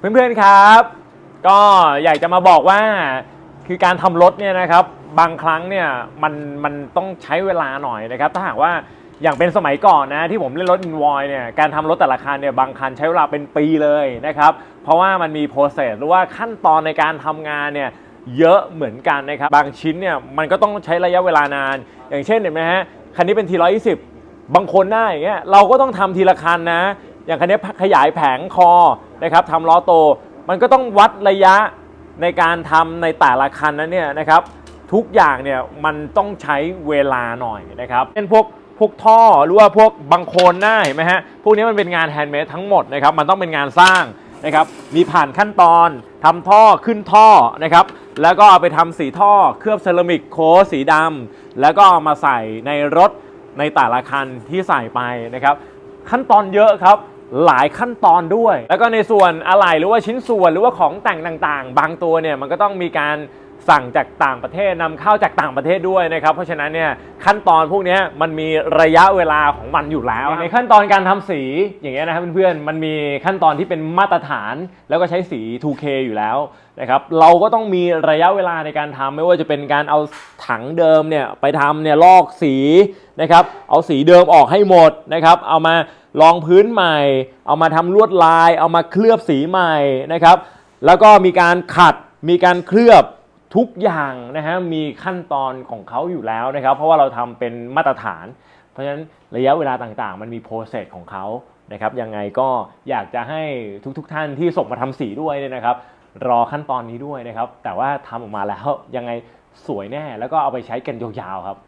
เพื่อนๆครับ ก็อยากจะมาบอกว่าคือการทำรถเนี่ยนะครับ บางครั้งเนี่ยมันมันต้องใช้เวลาหน่อยนะครับ ถ้าหากว่าอย่างเป็นสมัยก่อนนะที่ผมเล่นรถอินวอยเนี่ยการทำรถแต่ละคันเนี่ยบางคันใช้เวลาเป็นปีเลยนะครับ เพราะว่ามันมีโปรเซสหรือว่าขั้นตอนในการทำงานเนี่ยเยอะเหมือนกันนะครับ บางชิ้นเนี่ยมันก็ต้องใช้ระยะเวลานาน อย่างเช่นเห็นไหมฮะคันนี้เป็นทีร้อยสิบบางคนหน้าอย่างเงี้ยเราก็ต้องทำทีละคันนะ อย่างคันนี้ขยายแผงคอนะครับทำล้อโต มันก็ต้องวัดระยะในการทำในแต่ละคันนั้นเนี่ยนะครับทุกอย่างเนี่ยมันต้องใช้เวลาหน่อยนะครับเป็นพวกพวกท่อหรือว่าพวกบังโคลนหน้าเห็นไหมฮะพวกนี้มันเป็นงานแฮนด์เมดทั้งหมดนะครับมันต้องเป็นงานสร้างนะครับมีผ่านขั้นตอนทำท่อขึ้นท่อนะครับแล้วก็เอาไปทำสีท่อเคลือบเซรามิกโค้ดสีดำแล้วก็เอามาใส่ในรถในแต่ละคันที่ใส่ไปนะครับ ขั้นตอนเยอะครับ หลายขั้นตอนด้วย แล้วก็ในส่วนอะไหล่หรือว่าชิ้นส่วนหรือว่าของแต่งต่างๆ บางตัวเนี่ยมันก็ต้องมีการ สั่งจากต่างประเทศนำเข้าจากต่างประเทศด้วยนะครับ เพราะฉะนั้นเนี่ยขั้นตอนพวกเนี้ยมันมีระยะเวลาของมันอยู่แล้ว ในขั้นตอนการทำสีอย่างเงี้ยนะครับเพื่อนๆมันมีขั้นตอนที่เป็นมาตรฐาน แล้วก็ใช้สี 2K อยู่แล้วนะครับเราก็ต้องมีระยะเวลาในการทำไม่ว่าจะเป็นการเอาถังเดิมเนี่ยไปทำเนี่ยลอกสีนะครับเอาสีเดิมออกให้หมดนะครับเอามารองพื้นใหม่ เอามาทำลวดลาย เอามาเคลือบสีใหม่นะครับแล้วก็มีการขัดมีการเคลือบ ทุกอย่างนะฮะมีขั้นตอนของเขาอยู่แล้วนะครับ เพราะว่าเราทำเป็นมาตรฐาน เพราะฉะนั้นระยะเวลาต่างๆ มันมีโปรเซสของเขานะครับยังไงก็อยากจะให้ทุกๆท่านที่ส่งมาทำสีด้วยเนี่ยนะครับ รอขั้นตอนนี้ด้วยนะครับ แต่ว่าทำออกมาแล้วยังไงสวยแน่ แล้วก็เอาไปใช้กันยาวๆครับ